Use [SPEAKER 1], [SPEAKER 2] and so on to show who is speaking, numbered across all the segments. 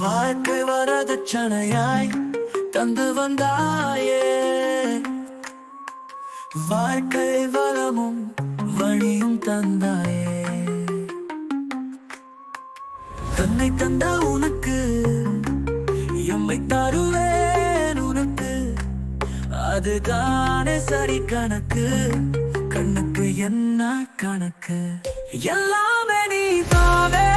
[SPEAKER 1] வாழ்க்கை வரதட்சணையாய் தந்து வந்தாயே. வாழ்க்கை வளமும் வழியும் தந்தாயே. தன்னை தந்த உனக்கு எம்மை தருவேன் உனக்கு. அதுதானே சரி கணக்கு கண்ணுக்கு என்ன கணக்கு? எல்லாமே நீ தாவே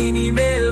[SPEAKER 1] ഇനിമേൽ